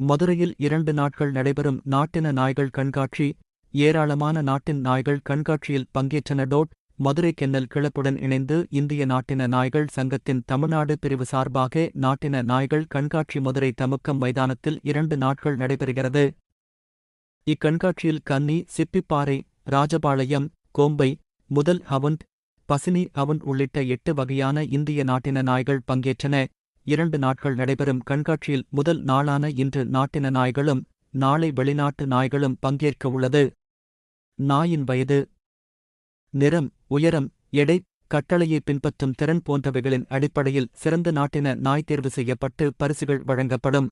மதுரையில் இரண்டு நாட்கள் நடைபெறும் நாட்டின நாய்கள் கண்காட்சி ஏராளமான நாட்டின் நாய்கள் கண்காட்சியில் பங்கேற்றன டோட் மதுரை கென்னல் கிளப்புடன் இணைந்து இந்திய நாட்டின நாய்கள் சங்கத்தின் தமிழ்நாடு பிரிவு சார்பாக நாட்டின நாய்கள் கண்காட்சி மதுரை தமுக்கம் மைதானத்தில் இரண்டு நாட்கள் நடைபெறுகிறது. இக்கண்காட்சியில் கன்னி சிப்பிப்பாறை ராஜபாளையம் கோம்பை முதல் ஹவுண்ட் பசினி ஹவுண்ட் உள்ளிட்ட எட்டு வகையான இந்திய நாட்டின நாய்கள் பங்கேற்றன. இரண்டு நாட்கள் நடைபெறும் கண்காட்சியில் முதல் நாளான இன்று நாட்டின நாய்களும் நாளை வெளிநாட்டு நாய்களும் பங்கேற்க உள்ளது. நாயின் வயது நிறம் உயரம் எடை கட்டளையை பின்பற்றும் திறன் போன்றவைகளின் அடிப்படையில் சிறந்த நாட்டின நாய் தேர்வு செய்யப்பட்டு பரிசுகள் வழங்கப்படும்.